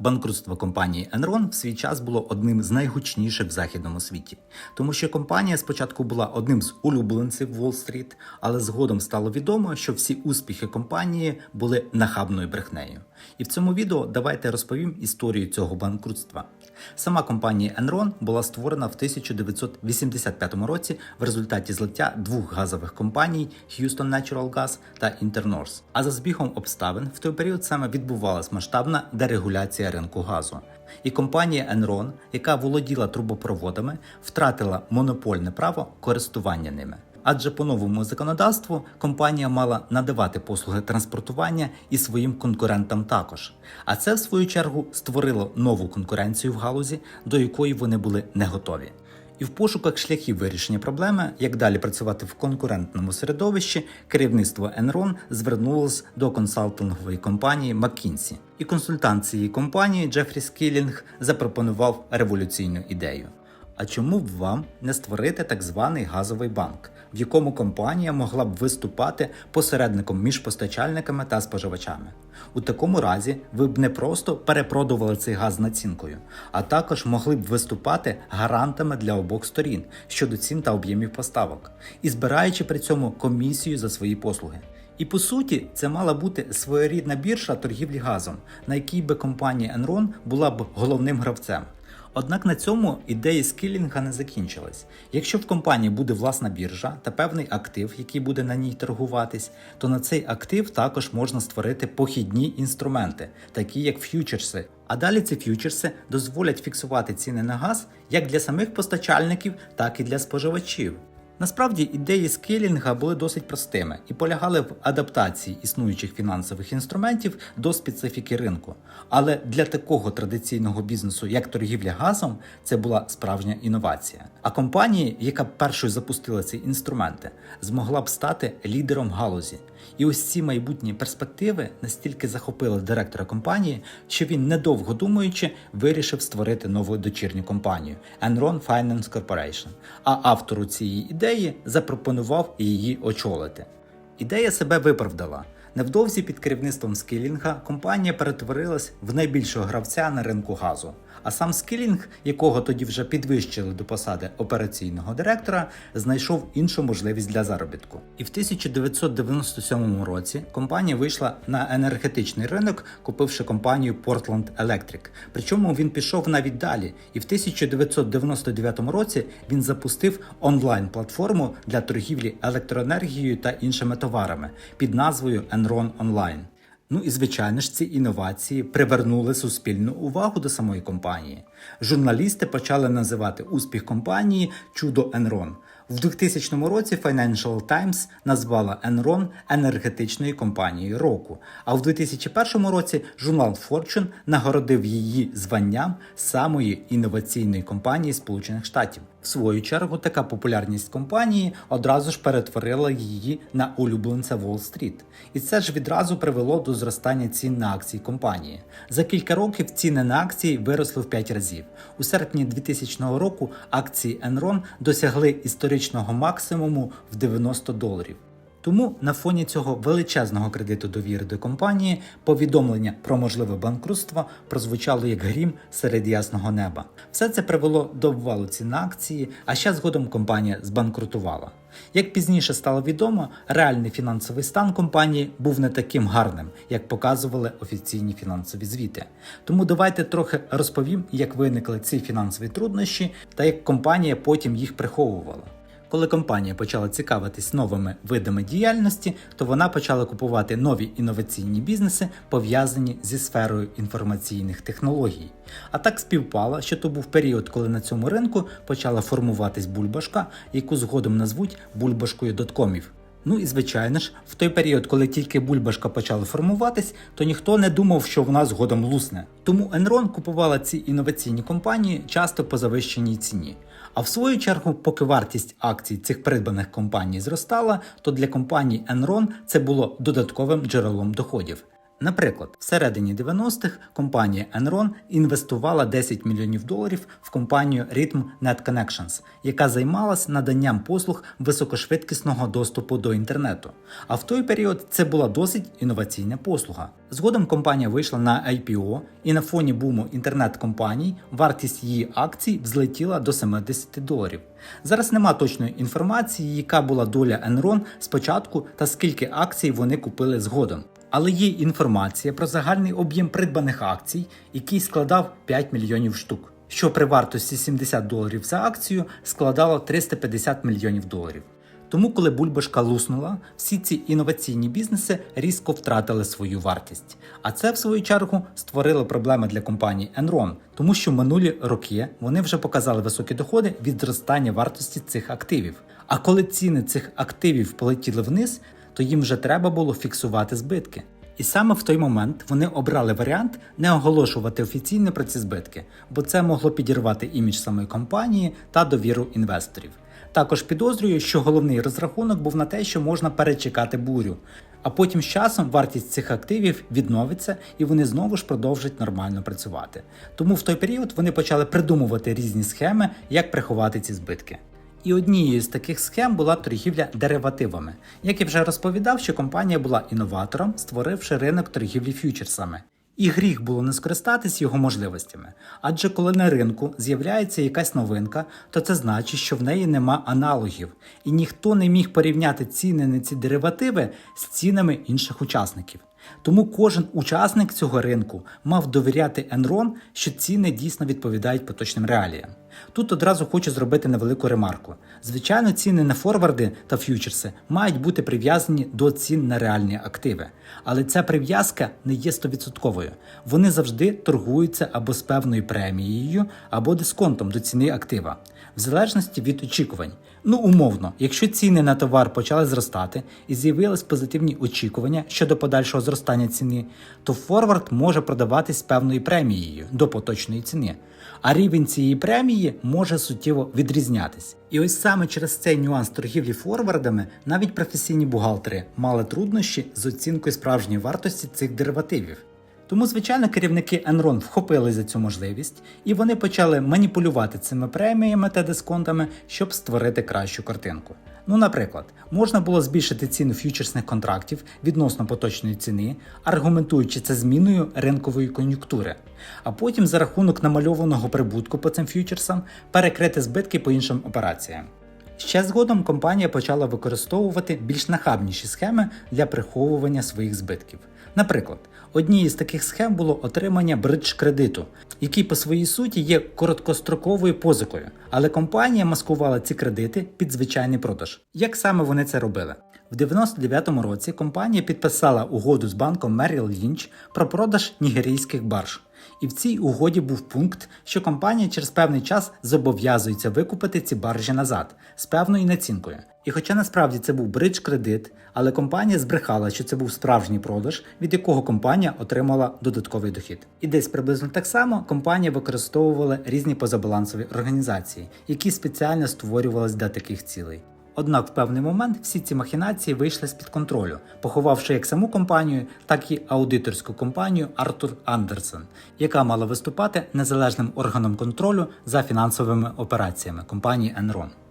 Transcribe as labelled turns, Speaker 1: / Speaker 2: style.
Speaker 1: Банкрутство компанії Enron в свій час було одним з найгучніших в західному світі, тому що компанія спочатку була одним з улюбленців Уолл-стріт, але згодом стало відомо, що всі успіхи компанії були нахабною брехнею. І в цьому відео давайте розповім історію цього банкрутства. Сама компанія Enron була створена в 1985 році в результаті злиття двох газових компаній Houston Natural Gas та Internorth. А за збігом обставин в той період саме відбувалась масштабна дерегуляція ринку газу. І компанія Enron, яка володіла трубопроводами, втратила монопольне право користування ними. Адже по новому законодавству компанія мала надавати послуги транспортування і своїм конкурентам також. А це, в свою чергу, створило нову конкуренцію в галузі, до якої вони були не готові. І в пошуках шляхів вирішення проблеми, як далі працювати в конкурентному середовищі, керівництво Enron звернулось до консалтингової компанії McKinsey. І консультант цієї компанії Джефрі Скілінг запропонував революційну ідею. А чому б вам не створити так званий газовий банк, в якому компанія могла б виступати посередником між постачальниками та споживачами? У такому разі ви б не просто перепродували цей газ націнкою, а також могли б виступати гарантами для обох сторін щодо цін та об'ємів поставок, і збираючи при цьому комісію за свої послуги. І по суті, це мала бути своєрідна біржа торгівлі газом, на якій би компанія Enron була б головним гравцем. Однак на цьому ідеї скілінга не закінчилась. Якщо в компанії буде власна біржа та певний актив, який буде на ній торгуватись, то на цей актив також можна створити похідні інструменти, такі як ф'ючерси. А далі ці ф'ючерси дозволять фіксувати ціни на газ як для самих постачальників, так і для споживачів. Насправді ідеї скелінга були досить простими і полягали в адаптації існуючих фінансових інструментів до специфіки ринку. Але для такого традиційного бізнесу, як торгівля газом, це була справжня інновація. А компанія, яка першою запустила ці інструменти, змогла б стати лідером галузі. І ось ці майбутні перспективи настільки захопили директора компанії, що він, недовго думаючи, вирішив створити нову дочірню компанію Enron Finance Corporation. А автору цієї ідеї запропонував її очолити. Ідея себе виправдала. Невдовзі під керівництвом Скілінга компанія перетворилась в найбільшого гравця на ринку газу. А сам Скілінг, якого тоді вже підвищили до посади операційного директора, знайшов іншу можливість для заробітку. І в 1997 році компанія вийшла на енергетичний ринок, купивши компанію Portland Electric. Причому він пішов навіть далі. І в 1999 році він запустив онлайн-платформу для торгівлі електроенергією та іншими товарами під назвою Enron Online. Ну і звичайно ж ці інновації привернули суспільну увагу до самої компанії. Журналісти почали називати успіх компанії чудо Enron. В 2000 році Financial Times назвала Enron енергетичною компанією року. А в 2001 році журнал Fortune нагородив її званням самої інноваційної компанії Сполучених Штатів. В свою чергу, така популярність компанії одразу ж перетворила її на улюбленця Уолл-стріт. І це ж відразу привело до зростання цін на акції компанії. За кілька років ціни на акції виросли в 5 разів. У серпні 2000 року акції Enron досягли історичного максимуму в 90 доларів. Тому на фоні цього величезного кредиту довіри до компанії повідомлення про можливе банкрутство прозвучало як грім серед ясного неба. Все це привело до обвалу цін акції, а ще згодом компанія збанкрутувала. Як пізніше стало відомо, реальний фінансовий стан компанії був не таким гарним, як показували офіційні фінансові звіти. Тому давайте трохи розповім, як виникли ці фінансові труднощі та як компанія потім їх приховувала. Коли компанія почала цікавитись новими видами діяльності, то вона почала купувати нові інноваційні бізнеси, пов'язані зі сферою інформаційних технологій. А так співпало, що то був період, коли на цьому ринку почала формуватись бульбашка, яку згодом назвуть бульбашкою доткомів. Ну і звичайно ж, в той період, коли тільки бульбашка почала формуватись, то ніхто не думав, що вона згодом лусне. Тому Enron купувала ці інноваційні компанії часто по завищеній ціні. А в свою чергу, поки вартість акцій цих придбаних компаній зростала, то для компанії Enron це було додатковим джерелом доходів. Наприклад, всередині 90-х компанія Enron інвестувала 10 мільйонів доларів в компанію Rhythm Net Connections, яка займалась наданням послуг високошвидкісного доступу до інтернету. А в той період це була досить інноваційна послуга. Згодом компанія вийшла на IPO, і на фоні буму інтернет-компаній вартість її акцій взлетіла до 70 доларів. Зараз нема точної інформації, яка була доля Enron спочатку та скільки акцій вони купили згодом. Але є інформація про загальний об'єм придбаних акцій, який складав 5 мільйонів штук, що при вартості 70 доларів за акцію складало 350 мільйонів доларів. Тому, коли бульбашка луснула, всі ці інноваційні бізнеси різко втратили свою вартість. А це, в свою чергу, створило проблеми для компанії Enron, тому що минулі роки вони вже показали високі доходи від зростання вартості цих активів. А коли ціни цих активів полетіли вниз, то їм вже треба було фіксувати збитки. І саме в той момент вони обрали варіант не оголошувати офіційно про ці збитки, бо це могло підірвати імідж самої компанії та довіру інвесторів. Також підозрюю, що головний розрахунок був на те, що можна перечекати бурю, а потім з часом вартість цих активів відновиться і вони знову ж продовжать нормально працювати. Тому в той період вони почали придумувати різні схеми, як приховати ці збитки. І однією з таких схем була торгівля деривативами. Як я вже розповідав, що компанія була інноватором, створивши ринок торгівлі фьючерсами. І гріх було не скористатись його можливостями. Адже коли на ринку з'являється якась новинка, то це значить, що в неї нема аналогів, і ніхто не міг порівняти ціни на ці деривативи з цінами інших учасників. Тому кожен учасник цього ринку мав довіряти Enron, що ціни дійсно відповідають поточним реаліям. Тут одразу хочу зробити невелику ремарку. Звичайно, ціни на форварди та ф'ючерси мають бути прив'язані до цін на реальні активи, але ця прив'язка не є 100%. Вони завжди торгуються або з певною премією, або дисконтом до ціни актива, в залежності від очікувань. Ну, умовно, якщо ціни на товар почали зростати і з'явились позитивні очікування щодо подальшого зростання ціни, то форвард може продаватись певною премією до поточної ціни. А рівень цієї премії може суттєво відрізнятись. І ось саме через цей нюанс торгівлі форвардами навіть професійні бухгалтери мали труднощі з оцінкою справжньої вартості цих деривативів. Тому, звичайно, керівники Enron вхопили за цю можливість, і вони почали маніпулювати цими преміями та дисконтами, щоб створити кращу картинку. Ну, наприклад, можна було збільшити ціну ф'ючерсних контрактів відносно поточної ціни, аргументуючи це зміною ринкової кон'юнктури, а потім за рахунок намальованого прибутку по цим ф'ючерсам перекрити збитки по іншим операціям. Ще згодом компанія почала використовувати більш нахабніші схеми для приховування своїх збитків. Наприклад, однією з таких схем було отримання бридж кредиту, який по своїй суті є короткостроковою позикою, але компанія маскувала ці кредити під звичайний продаж. Як саме вони це робили? В 99-му році компанія підписала угоду з банком Merrill Lynch про продаж нігерійських барж. І в цій угоді був пункт, що компанія через певний час зобов'язується викупити ці баржі назад з певною націнкою. І хоча насправді це був бридж кредит, але компанія збрехала, що це був справжній продаж, від якого компанія отримала додатковий дохід. І десь приблизно так само компанія використовувала різні позабалансові організації, які спеціально створювалися для таких цілей. Однак в певний момент всі ці махінації вийшли з-під контролю, поховавши як саму компанію, так і аудиторську компанію Артур Андерсон, яка мала виступати незалежним органом контролю за фінансовими операціями компанії Enron.